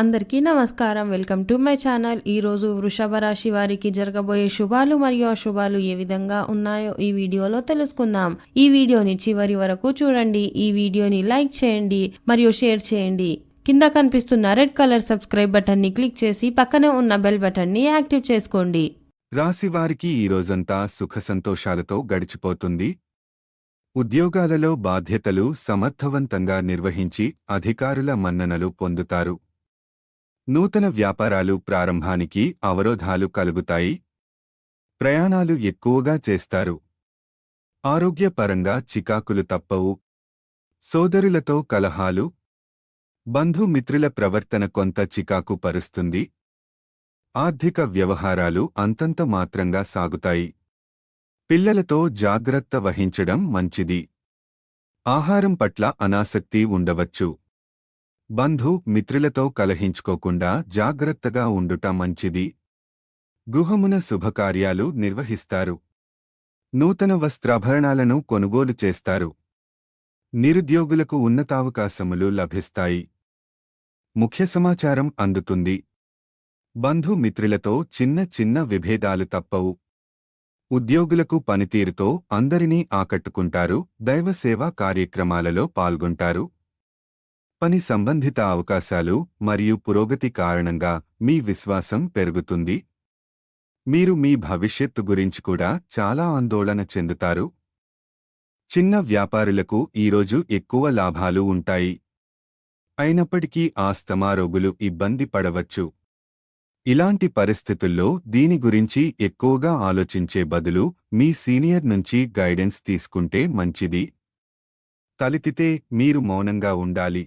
అందరికీ నమస్కారం. Welcome to my channel. ఈ రోజు వృషభ రాశి వారికి జరగబోయే శుభాలు మరియు అశుభాలు ఏ విధంగా ఉన్నాయో ఈ వీడియోలో తెలుసుకుందాం. ఈ వీడియోని చివరి వరకు చూడండి. ఈ వీడియోని లైక్ చేయండి మరియు షేర్ చేయండి. కింద కనిపిస్తున్న రెడ్ కలర్ సబ్స్క్రైబ్ బటన్ని క్లిక్ చేసి పక్కనే ఉన్న బెల్ బటన్ని యాక్టివ్ చేసుకోండి. రాశివారికి ఈ రోజంతా సుఖ సంతోషాలతో గడిచిపోతుంది. ఉద్యోగాలలో బాధ్యతలు సమర్థవంతంగా నిర్వహించి అధికారుల మన్ననలు పొందుతారు. నూతన వ్యాపారాలు ప్రారంభానికి అవరోధాలు కలుగుతాయి. ప్రయాణాలు ఎక్కువగా చేస్తారు. ఆరోగ్యపరంగా చికాకులు తప్పవు. సోదరులతో కలహాలు. బంధుమిత్రుల ప్రవర్తన కొంత చికాకు పరుస్తుంది. ఆర్థిక వ్యవహారాలు అంతంత మాత్రంగా సాగుతాయి. పిల్లలతో జాగ్రత్త వహించడం మంచిది. ఆహారం పట్ల అనాసక్తి ఉండవచ్చు. బంధు మిత్రులతో కలహించుకోకుండా జాగ్రత్తగా ఉండుట మంచిది. గృహమున శుభకార్యాలు నిర్వహిస్తారు. నూతన వస్త్రాభరణాలను కొనుగోలు చేస్తారు. నిరుద్యోగులకు ఉన్నతావకాశములు లభిస్తాయి. ముఖ్య సమాచారం అందుతుంది. బంధుమిత్రులతో చిన్న చిన్న విభేదాలు తప్పవు. ఉద్యోగులకు పనితీరుతో అందరినీ ఆకట్టుకుంటారు. దైవసేవా కార్యక్రమాలలో పాల్గొంటారు. పని సంబంధిత అవకాశాలు మరియు పురోగతి కారణంగా మీ విశ్వాసం పెరుగుతుంది. మీరు మీ భవిష్యత్తు గురించి కూడా చాలా ఆందోళన చెందుతారు. చిన్న వ్యాపారులకు ఈరోజు ఎక్కువ లాభాలు ఉంటాయి. అయినప్పటికీ ఆస్తమా రోగులు ఇబ్బంది పడవచ్చు. ఇలాంటి పరిస్థితుల్లో దీని గురించి ఎక్కువగా ఆలోచించే బదులు మీ సీనియర్ నుంచి గైడెన్స్ తీసుకుంటే మంచిది. తలెత్తితే మీరు మౌనంగా ఉండాలి.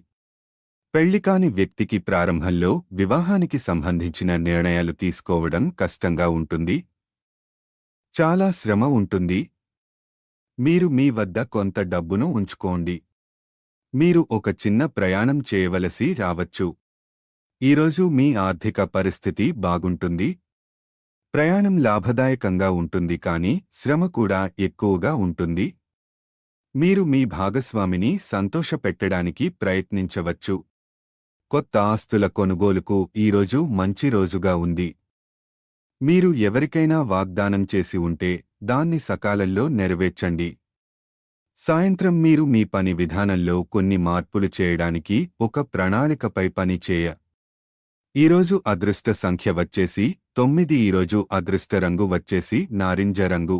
పెళ్ళికాని వ్యక్తికి ప్రారంభంలో వివాహానికి సంబంధించిన నిర్ణయాలు తీసుకోవడం కష్టంగా ఉంటుంది. చాలా శ్రమ ఉంటుంది. మీరు మీ వద్ద కొంత డబ్బును ఉంచుకోండి. మీరు ఒక చిన్న ప్రయాణం చేయవలసి రావచ్చు. ఈరోజు మీ ఆర్థిక పరిస్థితి బాగుంటుంది. ప్రయాణం లాభదాయకంగా ఉంటుంది కానీ శ్రమ కూడా ఎక్కువగా ఉంటుంది. మీరు మీ భాగస్వామిని సంతోషపెట్టడానికి ప్రయత్నించవచ్చు. కొత్త ఆస్తుల కొనుగోలుకు ఈరోజు మంచి రోజుగా ఉంది. మీరు ఎవరికైనా వాగ్దానం చేసి ఉంటే దాన్ని సకాలంలో నెరవేర్చండి. సాయంత్రం మీరు మీ పని విధానంలో కొన్ని మార్పులు చేయడానికి ఒక ప్రణాళికపై పని చేయ. ఈరోజు అదృష్ట సంఖ్య వచ్చేసి తొమ్మిది ఈరోజు అదృష్ట రంగు వచ్చేసి నారింజ రంగు.